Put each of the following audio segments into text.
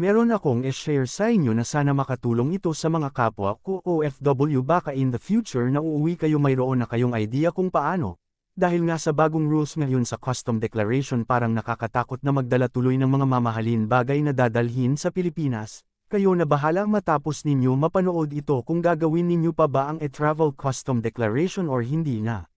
Meron akong i-share sa inyo na sana makatulong ito sa mga kapwa ko OFW baka in the future na uuwi kayo mayroon na kayong idea kung paano. Dahil nga sa bagong rules ngayon sa custom declaration parang nakakatakot na magdala tuloy ng mga mamahalin bagay na dadalhin sa Pilipinas. Kayo na bahala matapos ninyo mapanood ito kung gagawin ninyo pa ba ang e-travel custom declaration or hindi na.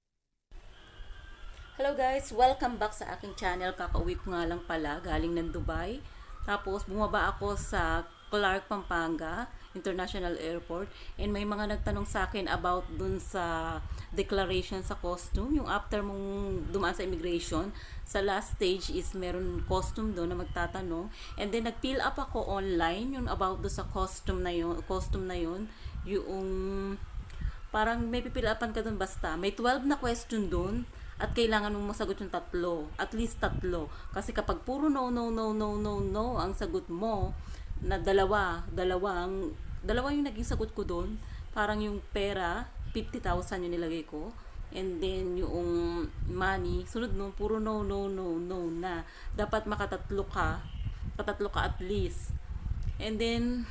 Hello guys, welcome back sa aking channel. Kakauwi ko nga lang pala, galing ng Dubai. Tapos bumaba ako sa Clark, Pampanga International Airport and may mga nagtanong sa akin about dun sa declaration sa costume. Yung after mong dumaan sa immigration, sa last stage is meron costume doon na magtatanong. And then nag-fill up ako online yung about do sa costume na yun, costume na yun. Yung parang may pipilapan ka doon basta. May 12 na question doon at kailangan mong masagot yung tatlo. At least tatlo. Kasi kapag puro no, no, no, no, no, no ang sagot mo, na dalawa, dalawang, dalawa yung naging sagot ko doon. Parang yung pera, 50,000 yung nilagay ko. And then yung money, sunod no, puro no, no, no, no na. Dapat makatatlo ka. Katatlo ka at least. And then,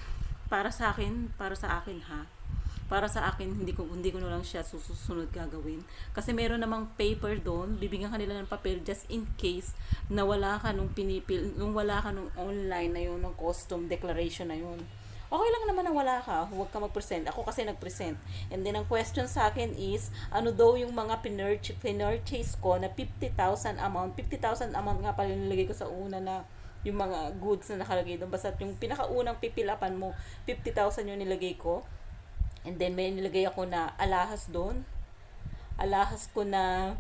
para sa akin, para sa akin ha, para sa akin hindi ko hindi ko na lang siya susunod gagawin. Kasi meron namang paper doon bibigyan kanila ng papel just in case na wala ka nung pinipil nung wala ka nung online na yun ng custom declaration na yun. Okay lang naman na wala ka huwag ka mag-present. Ako kasi nag-present. And then ang question sa akin is ano daw yung mga pinurchase, ko na 50,000 amount? 50,000 amount nga pala nilagay ko sa una na yung mga goods na nakalagay doon. Basta yung pinakaunang pipilapan mo 50,000 yung nilagay ko And then may nilagay ako na alahas doon. Alahas ko na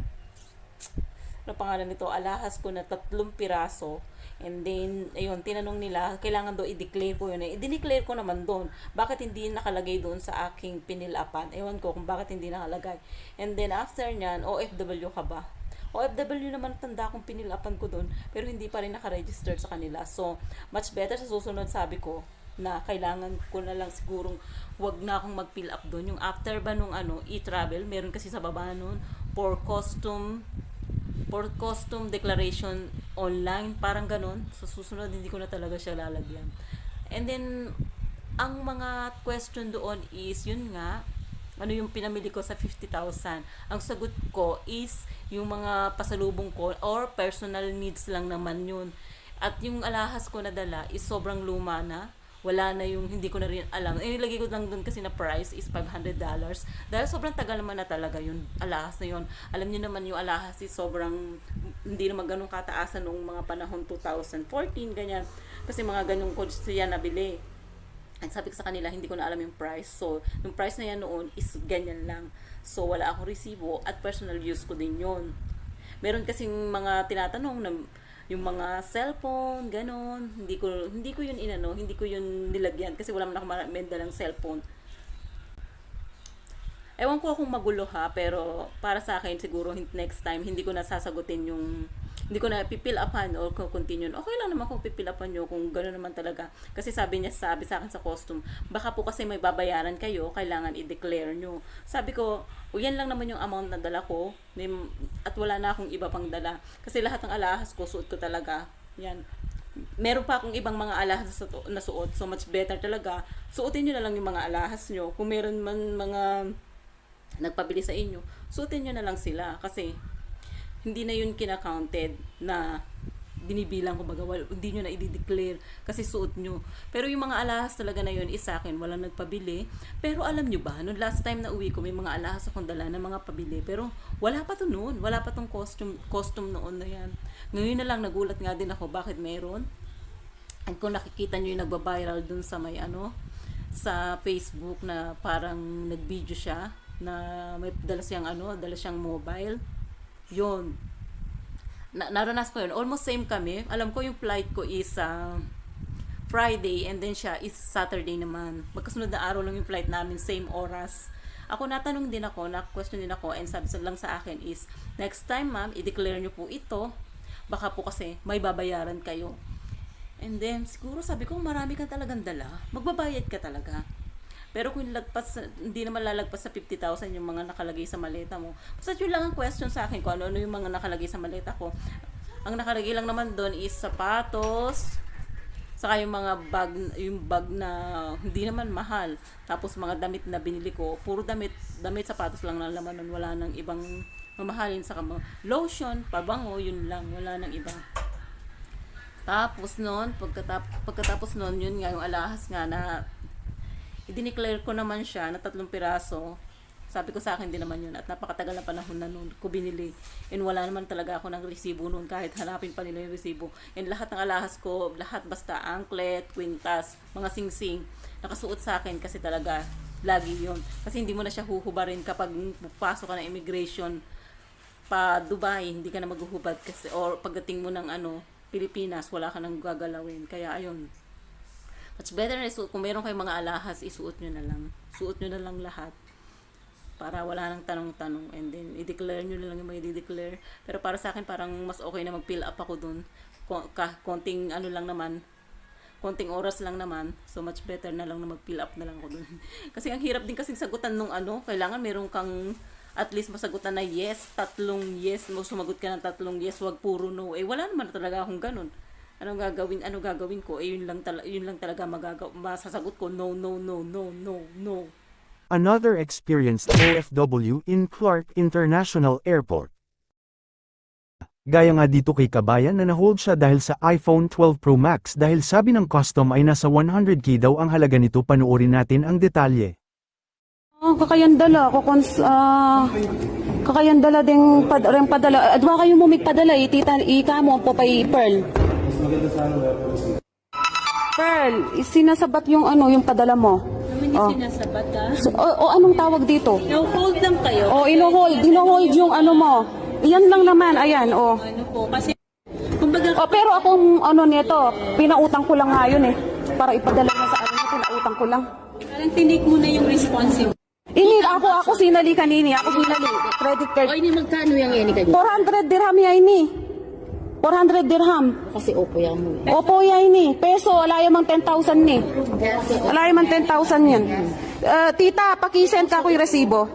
ano pangalan nito? Alahas ko na tatlong piraso. And then, ayun, tinanong nila, kailangan daw i-declare ko yun. Eh, i-declare ko naman doon. Bakit hindi nakalagay doon sa aking pinilapan? Ewan ko kung bakit hindi nakalagay. And then, after nyan, OFW ka ba? OFW naman tanda kong pinilapan ko doon, pero hindi pa rin nakaregister sa kanila. So, much better sa susunod, sabi ko, na kailangan ko na lang sigurong wag na akong mag-fill up doon. Yung after ba nung ano, e-travel, meron kasi sa baba noon for costume for costume declaration online, parang ganun. Sa susunod, hindi ko na talaga siya lalagyan. And then, ang mga question doon is, yun nga, ano yung pinamili ko sa 50,000. Ang sagot ko is yung mga pasalubong ko or personal needs lang naman yun. At yung alahas ko na dala is sobrang luma na wala na yung hindi ko na rin alam. Eh, nilagay ko lang doon kasi na price is $500. Dahil sobrang tagal naman na talaga yung alahas na yun. Alam niyo naman yung alahas is sobrang hindi naman ganun kataasan noong mga panahon 2014, ganyan. Kasi mga ganung coach siya nabili. At sabi ko sa kanila, hindi ko na alam yung price. So, yung price na yan noon is ganyan lang. So, wala akong resibo at personal use ko din yon Meron kasing mga tinatanong na yung mga cellphone, ganon. Hindi ko hindi ko yun inano, hindi ko yun nilagyan kasi wala man ako menda ng cellphone. Ewan ko kung magulo ha, pero para sa akin siguro next time hindi ko na sasagutin yung hindi ko na pipil upan or continue. Okay lang naman kung pipil upan nyo kung gano'n naman talaga. Kasi sabi niya, sabi sa akin sa costume, baka po kasi may babayaran kayo, kailangan i-declare nyo. Sabi ko, o yan lang naman yung amount na dala ko, at wala na akong iba pang dala. Kasi lahat ng alahas ko, suot ko talaga. Yan. Meron pa akong ibang mga alahas na suot, so much better talaga. Suotin nyo na lang yung mga alahas nyo. Kung meron man mga nagpabili sa inyo, suotin nyo na lang sila. Kasi hindi na yun kina-counted na binibilang ko baga, hindi nyo na i-declare kasi suot nyo. Pero yung mga alahas talaga na yun is sa akin, walang nagpabili. Pero alam nyo ba, nung last time na uwi ko, may mga alahas akong dala na mga pabili. Pero wala pa to noon, wala pa tong costume, costume noon na yan. Ngayon na lang, nagulat nga din ako, bakit meron? At kung nakikita nyo yung nagba-viral dun sa may ano, sa Facebook na parang nag-video siya na may dala siyang ano, dala siyang mobile yun. Na, naranas ko yun. Almost same kami. Alam ko yung flight ko is uh, Friday and then siya is Saturday naman. Magkasunod na araw lang yung flight namin, same oras. Ako natanong din ako, na-question din ako and sabi lang sa akin is, next time ma'am, i-declare nyo po ito. Baka po kasi may babayaran kayo. And then, siguro sabi ko, marami kang talagang dala. Magbabayad ka talaga. Pero kung lagpas, hindi naman lalagpas sa 50,000 yung mga nakalagay sa maleta mo. Basta yun lang ang question sa akin kung ano-ano yung mga nakalagay sa maleta ko. Ang nakalagay lang naman doon is sapatos, Saka yung mga bag, yung bag na hindi naman mahal. Tapos mga damit na binili ko, puro damit, damit sapatos lang na laman. Wala nang ibang mamahalin. Saka mga lotion, pabango, yun lang. Wala nang iba. Tapos noon, pagkatap pagkatapos noon, yun nga, yung alahas nga na i-declare ko naman siya na tatlong piraso. Sabi ko sa akin din naman yun at napakatagal na panahon na noon ko binili. And wala naman talaga ako ng resibo noon kahit hanapin pa nila yung resibo. And lahat ng alahas ko, lahat basta anklet, kwintas, mga singsing, nakasuot sa akin kasi talaga lagi yon Kasi hindi mo na siya huhubarin kapag pasok ka ng immigration pa Dubai, hindi ka na maghuhubad kasi or pagdating mo ng ano, Pilipinas, wala ka nang gagalawin. Kaya ayun. It's better na isuot. Kung meron kayong mga alahas, isuot nyo na lang. Suot nyo na lang lahat. Para wala nang tanong-tanong. And then, i-declare nyo na lang yung mga i-declare. Pero para sa akin, parang mas okay na mag-fill up ako dun. Ka- konting ano lang naman. Konting oras lang naman. So, much better na lang na mag-fill up na lang ako dun. kasi ang hirap din kasing sagutan nung ano. Kailangan meron kang at least masagutan na yes, tatlong yes, mo sumagot ka ng tatlong yes, wag puro no. Eh wala naman talaga akong ganun. Anong gagawin? Ano gagawin ko? Eh yun lang tala, yun lang talaga magagaw masasagot ko no no no no no no. Another experienced OFW in Clark International Airport. Gaya nga dito kay Kabayan na nahold siya dahil sa iPhone 12 Pro Max dahil sabi ng custom ay nasa 100k daw ang halaga nito panoorin natin ang detalye. Oh, kakayan dala ako kons ah kakayan dala ding pad padala. Adwa kayo mo padala eh, tita ika mo po pay Pearl. Pearl, sinasabat yung ano yung padala mo. Naman Oh. sinasabat ka? So, o, o anong tawag dito? No, hold lang kayo. O ino-hold, ino-hold yung ano mo. Iyan lang naman, ayan, o. Ano po, kasi kumbaga O pero akong ano nito, pinautang ko lang nga yun eh. Para ipadala mo sa ano, pinautang ko lang. parang tinik mo na yung responsive. Ini ako ako sinali kanini, ako sinali. Credit card. O, ini magkano yung yan kanyo? 400 dirham ya ini. 400 dirham. Kasi opo yan mo. Opo ya ini. Peso, wala yamang 10,000 ni. Wala yamang 10,000 yan. Eh, tita, pakisend ka ko yung resibo.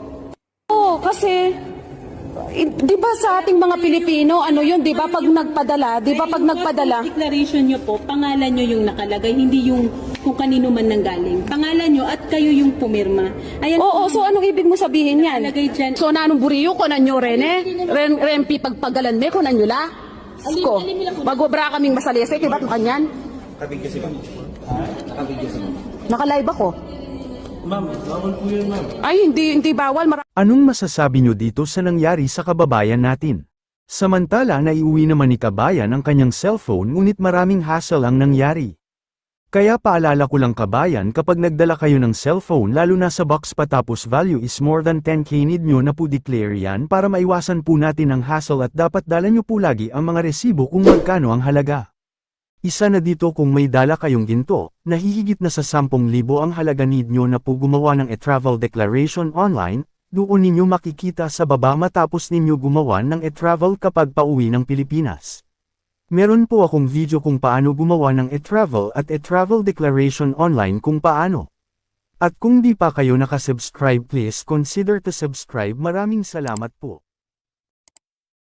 Oo, kasi, i- di ba sa ating mga Pilipino, ano yun, di ba pag nagpadala, di ba pag nagpadala, declaration nyo po, pangalan nyo yung nakalagay, hindi yung kung kanino man nanggaling. Pangalan nyo at kayo yung pumirma. Ayan, Oo, so anong ibig mo sabihin yan? Nakalagay dyan. So nanong buriyo ko na nyo rene? Ren, rempi pagpagalan me ko na la? Ko, magobra kaming masalese, kaya ba't mo kanyan? Nakabidyo si ma'am. Ha? Nakabidyo si ma'am. Nakalive ako. Ma'am, bawal po yun ma'am. Ay, hindi, hindi bawal. Mara- Anong masasabi nyo dito sa nangyari sa kababayan natin? Samantala naiuwi naman ni kabayan ang kanyang cellphone ngunit maraming hassle ang nangyari. Kaya paalala ko lang kabayan kapag nagdala kayo ng cellphone lalo na sa box pa tapos value is more than 10k need nyo na po declare yan para maiwasan po natin ang hassle at dapat dala nyo po lagi ang mga resibo kung magkano ang halaga. Isa na dito kung may dala kayong ginto, nahihigit na sa 10,000 ang halaga need nyo na po gumawa ng e-travel declaration online, doon ninyo makikita sa baba matapos ninyo gumawa ng e-travel kapag pauwi ng Pilipinas. Meron po akong video kung paano gumawa ng e-travel at e-travel declaration online kung paano. At kung di pa kayo nakasubscribe please consider to subscribe maraming salamat po.